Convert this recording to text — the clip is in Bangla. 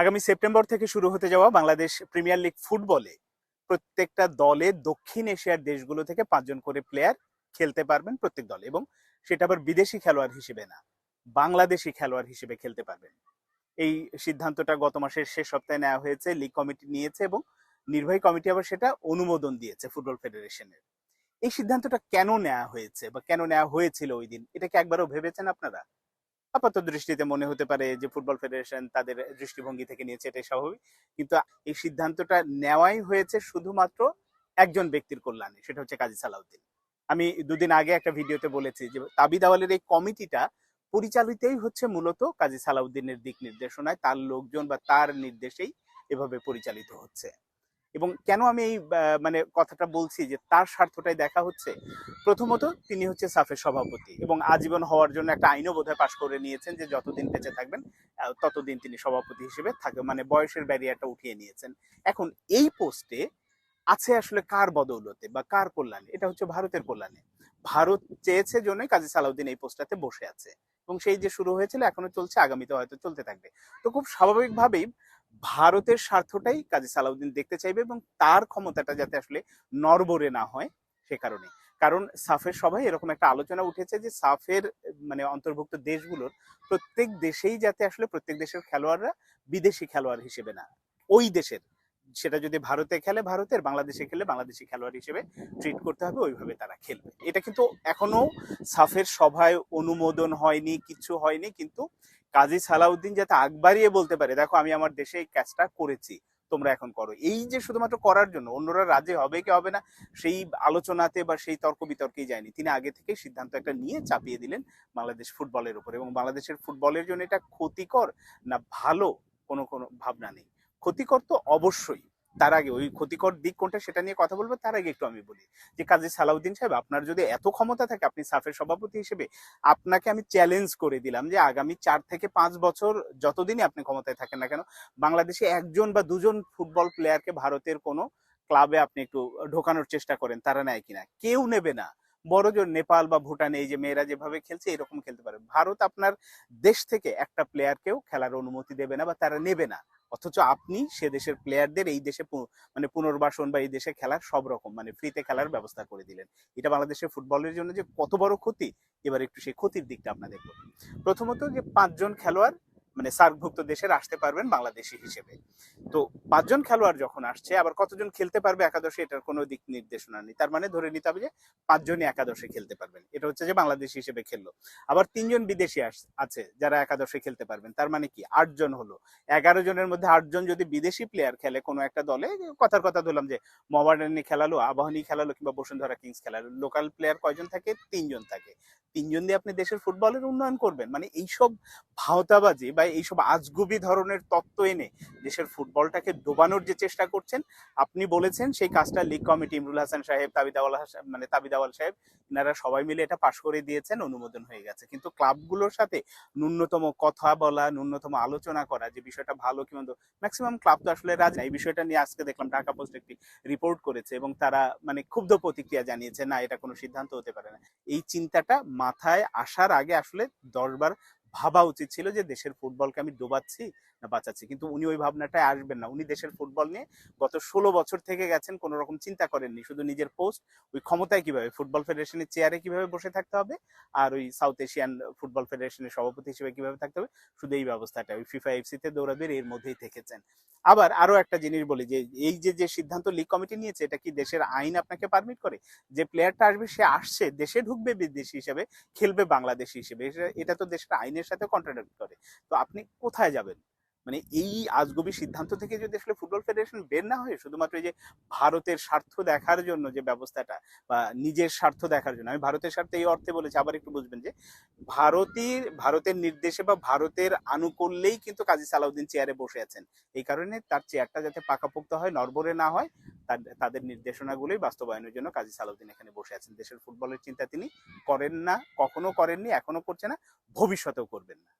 আগামী সেপ্টেম্বর থেকে শুরু হতে যাওয়া বাংলাদেশ প্রিমিয়ার লিগ ফুটবলে প্রত্যেকটা দলে দক্ষিণ এশিয়ার দেশগুলো থেকে পাঁচজন করে প্লেয়ার খেলতে পারবেন প্রত্যেক দলে এবং সেটা আবার বিদেশি খেলোয়াড় হিসেবে না, বাংলাদেশি খেলোয়াড় হিসেবে খেলতে পারবেন। এই সিদ্ধান্তটা গত মাসের শেষ সপ্তাহে নেওয়া হয়েছে, লিগ কমিটি নিয়েছে এবং নির্বাহী কমিটি আবার সেটা অনুমোদন দিয়েছে ফুটবল ফেডারেশনের। এই সিদ্ধান্তটা কেন নেওয়া হয়েছে বা কেন নেওয়া হয়েছিল ওই দিন, এটা কি একবারও ভেবেছেন আপনারা? আপাত দৃষ্টিতে মনে হতে পারে যে ফুটবল ফেডারেশন তাদের দৃষ্টিভঙ্গি থেকে নিয়েছে, এটাই স্বাভাবিক। কিন্তু এই সিদ্ধান্তটা নেওয়াই হয়েছে শুধুমাত্র একজন ব্যক্তির কল্যাণে, সেটা হচ্ছে কাজী সালাউদ্দিন। আমি দুদিন আগে একটা ভিডিওতে বলেছি যে তাবিদ আওয়ালের এই কমিটিটা পরিচালিতই হচ্ছে মূলত কাজী সালাউদ্দিনের দিক নির্দেশনায়, তার লোকজন বা তার নির্দেশেই এভাবে পরিচালিত হচ্ছে। এবং কেন আমি এই মানে কথাটা বলছি যে তার স্বার্থটাই দেখা হচ্ছে? প্রথমত তিনি হচ্ছে সাফের সভাপতি এবং আজীবন হওয়ার জন্য একটা আইনও বোধহয় পাশ করে নিয়েছেন যে যতদিন বেঁচে থাকবেন ততদিন তিনি সভাপতি হিসেবে থাকে মানে বয়সের ব্যারিয়ারটা উঠিয়ে নিয়েছেন। এখন এই পোস্টে আছে আসলে কার বদৌলতে বা কার কল্যাণে? এটা হচ্ছে ভারতের কল্যাণে। ভারত চেয়েছে জন্যই কাজী সালাউদ্দিন এই পোস্টটাতে বসে আছে এবং সেই যে শুরু হয়েছিল এখনও চলছে, আগামীতে হয়তো চলতে থাকবে। তো খুব স্বাভাবিকভাবেই ভারতের স্বার্থটাই কাজে সালাউদ্দিন দেখতে চাইবে এবং তার ক্ষমতাটা যাতে আসলে নরবরে না হয় সে কারণে। কারণ সাফের সভায় এরকম একটা আলোচনা উঠেছে যে সাফের মানে অন্তর্ভুক্ত দেশগুলোর প্রত্যেক দেশেই যাতে আসলে প্রত্যেক দেশের খেলোয়াড়রা বিদেশি খেলোয়াড় হিসেবে না, ওই দেশের। সেটা যদি ভারতে খেলে ভারতের বাংলাদেশে খেলে বাংলাদেশি খেলোয়াড় হিসেবে ট্রিট করতে হবে ওইভাবে তারা খেলবে। এটা কিন্তু এখনও সাফের সভায় অনুমোদন হয়নি কিছু হয়নি কিন্তু কাজী সালাউদ্দিন যাতে আগ বাড়িয়ে বলতে পারে দেখো আমি আমার দেশে এই কাজটা করেছি তোমরা এখন করো। এই যে শুধুমাত্র করার জন্য অন্যরা রাজি হবে কি হবে না সেই আলোচনাতে বা সেই তর্ক বিতর্কেই যায়নি। তিনি আগে থেকে সিদ্ধান্ত একটা নিয়ে চাপিয়ে দিলেন বাংলাদেশ ফুটবলের উপর এবং বাংলাদেশের ফুটবলের জন্য এটা ক্ষতিকর না ভালো কোনো কোনো ভাবনা নেই। ক্ষতিকর তো অবশ্যই। তার আগে ওই ক্ষতিকর দিক কোনটা সেটা নিয়ে কথা বলব, তার আগে একটু আমি বলি যে কাজী সালাউদ্দিন সাহেব, আপনার যদি এত ক্ষমতা থাকে, আপনি সাফের সভাপতি হিসেবে, আপনাকে আমি চ্যালেঞ্জ করে দিলাম যে আগামী চার থেকে পাঁচ বছর যতদিনই আপনি ক্ষমতায় থাকেন না কেন, বাংলাদেশে একজন বা দুজন ফুটবল প্লেয়ারকে ভারতের কোনো ক্লাবে আপনি একটু ঢোকানোর চেষ্টা করেন, তারা নেয় কিনা? কেউ নেবে না। বড় জোর নেপাল বা ভুটানে এই যে মেয়েরা যেভাবে খেলছে, এরকম খেলতে পারে। ভারত আপনার দেশ থেকে একটা প্লেয়ারকেও খেলার অনুমতি দেবে না বা তারা নেবে না। অথচ আপনি সে দেশের প্লেয়ারদের এই দেশে মানে পুনর্বাসন বা এই দেশে খেলার সব রকম মানে ফ্রিতে খেলার ব্যবস্থা করে দিলেন। এটা বাংলাদেশের ফুটবলের জন্য যে কত বড় ক্ষতি এবার একটু সেই ক্ষতির দিকটা আপনাদের প্রথমত যে পাঁচজন খেলোয়াড় মানে সার্কভুক্ত দেশের আসতে পারবেন বাংলাদেশি হিসেবে। তো পাঁচজন খেলোয়াড় যখন আসছে, আবার কতজন খেলতে পারবে একাদশে এটার কোনো দিক নির্দেশনা নেই। তার মানে ধরে নিতে হবে যে পাঁচজনই একাদশে খেলতে পারবেন। এটা হচ্ছে যে বাংলাদেশি হিসেবে খেললো। আবার তিনজন বিদেশি আছে যারা একাদশে খেলতে পারবেন। তার মানে কি? আটজন হলো। এগারো জনের মধ্যে আটজন যদি বিদেশি প্লেয়ার খেলে কোনো একটা দলে, কথার কথা ধরলাম যে মোহামেডানি খেলালো আবাহনী খেলালো কিংবা বসুন্ধরা কিংস খেলালো। লোকাল প্লেয়ার কয়জন থাকে? তিনজন থাকে। তিনজন দিয়ে আপনি দেশের ফুটবলের উন্নয়ন করবেন। মানে এইসব ভাওতাবাজি বা এইসব আজগুবি ধরনের তত্ত্ব এনে দেশের ফুটবলটাকে ডোবানোর যে চেষ্টা করছেন, আপনি বলেছেন সেই কাজটা লিগ কমিটি, ইমরুল হাসান সাহেব, তাবিদাওয়াল মানে তাবিদাওয়াল সাহেব এনারা সবাই মিলে এটা পাশ করে দিয়েছেন, অনুমোদন হয়ে গেছে। কিন্তু ক্লাবগুলোর সাথে ন্যূনতম কথা বলা, ন্যূনতম আলোচনা করা যে বিষয়টা ভালো কি মন্দ ম্যাক্সিমাম ক্লাব তো আসলে রাজি এই বিষয়টা নিয়ে আজকে দেখলাম ঢাকা পোস্ট একটি রিপোর্ট করেছে এবং তারা মানে ক্ষুব্ধ প্রতিক্রিয়া জানিয়েছে, না, এটা কোনো সিদ্ধান্ত হতে পারে না। এই চিন্তাটা মাথায় আসার আগে আসলে দশবার ভাবা উচিত ছিল যে দেশের ফুটবলকে আমি ডোবাচ্ছি। বাঁচাচ্ছি। কিন্তু উনি ওই ভাবনাটায় আসবেন না। উনি দেশের ফুটবল নিয়ে গত ষোলো বছর থেকে গেছেন, কোনো রকম চিন্তা করেননি। শুধু নিজের পোস্ট, ওই ক্ষমতায় কীভাবে, ফুটবল ফেডারেশনের চেয়ারে কীভাবে বসে থাকতে হবে আর ওই সাউথ এশিয়ান ফুটবল ফেডারেশনের সভাপতি হিসেবে কীভাবে থাকতে হবে, শুধু এই ব্যবস্থাটা ওই ফিফা, এফসিতে দৌড়াদৌড়ি এর মধ্যেই থেকেছেন। আবার আরও একটা জিনিস বলি যে, এই যে যে সিদ্ধান্ত লিগ কমিটি নিয়েছে, এটা কি দেশের আইন আপনাকে পারমিট করে? যে প্লেয়ারটা আসবে, সে আসছে, দেশে ঢুকবে বিদেশি হিসেবে, খেলবে বাংলাদেশি হিসেবে। এটা- তো দেশের আইনের সাথে কন্ট্রাডিক্ট করে। তো আপনি কোথায় যাবেন? মানে এই আজগবি সিদ্ধান্ত থেকে যদি আসলে ফুটবল ফেডারেশন বের না হয়ে শুধুমাত্র এই যে ভারতের স্বার্থ দেখার জন্য যে ব্যবস্থাটা বা নিজের স্বার্থ দেখার জন্য, আমি ভারতের স্বার্থে এই অর্থে বলেছি, আবার একটু বুঝবেন যে ভারতীয় ভারতের নির্দেশে বা ভারতের আনুকূল্যেই কিন্তু কাজী সালাউদ্দিন চেয়ারে বসে আছেন। এই কারণে তার চেয়ারটা যাতে পাকাপোক্ত হয় নরবরে না হয়, তার- তাদের নির্দেশনাগুলোই বাস্তবায়নের জন্য কাজী সালাউদ্দিন এখানে বসে আছেন। দেশের ফুটবলের চিন্তা তিনি করেন না, কখনো করেননি, এখনও করছে না, ভবিষ্যতেও করবেন না।